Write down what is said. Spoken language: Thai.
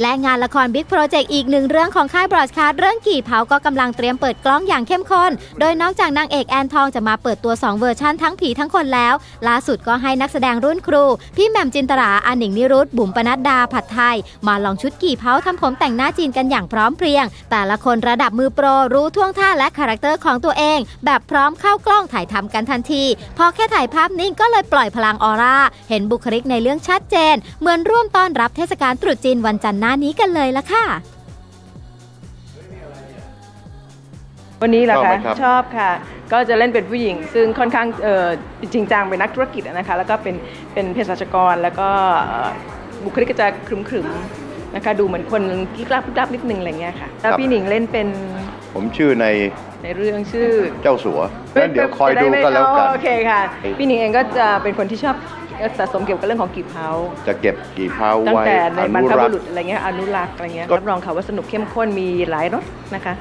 และงานละครบิ๊กโปรเจกต์อีกหนึ่งเรื่องของค่ายบรอดคาสต์เรื่องกี่เผาก็กำลังเตรียมเปิดกล้องอย่างเข้มข้น โดยนอกจากนางเอกแอนทองจะมาเปิดตัว 2 เวอร์ชันทั้งผีทั้งคนแล้ว ล่าสุดก็ให้นักแสดงรุ่นครู พี่แหม่มจินตราอาหนิงนิรุตบุ๋มปนัดดาผัดไทย มาลองชุดกี่เผาทำผมแต่งหน้าจีนกันอย่างพร้อมเพรียง แต่ละคนระดับมือโปรรู้ท่วงท่าและคาแรคเตอร์ของตัวเอง แบบพร้อมเข้ากล้องถ่ายทำกันทันที พอแค่ถ่ายภาพนิ่งก็เลยปล่อยพลังออร่าเห็นบุคลิกในเรื่องชัดเจน เหมือนร่วมต้อนรับเทศกาลตรุษจีนวันจันทร์น้านี้กันเลยละค่ะ วันนี้เหรอชอบไหคะมครับ ชอบค่ะ ก็จะเล่นเป็นผู้หญิง ซึ่งค่อนข้างเอ่อจริงจังเป็นนักธุรกิจอะนะคะ แล้วก็เป็นเป็นเภสัชกรแล้วก็เอ่อบุคลิกก็จะครึมๆนะคะ ดูเหมือนคนลึกลับลึกลับนิดนึงอะไรเงี้ยค่ะ แล้วพี่หนิงเล่นเป็นผมชื่อใน ในเรื่องชื่อเจ้าสัวงั้นเดี๋ยวคอยดูก็แล้วกัน โอเคค่ะ พี่หนิงเองก็จะเป็นคนที่ชอบสะสมเกี่ยวกับเรื่องของกีบเฮาจะเก็บกี่เผาตั้งไว้แต่ในอบรรนุพรับุกรุษษ์อะไรเงี้ยอนุรักษ์อะไรเงี้ยก็รับรองค่ะว่าสนุกเข้มข้นมีหลายรสนะคะ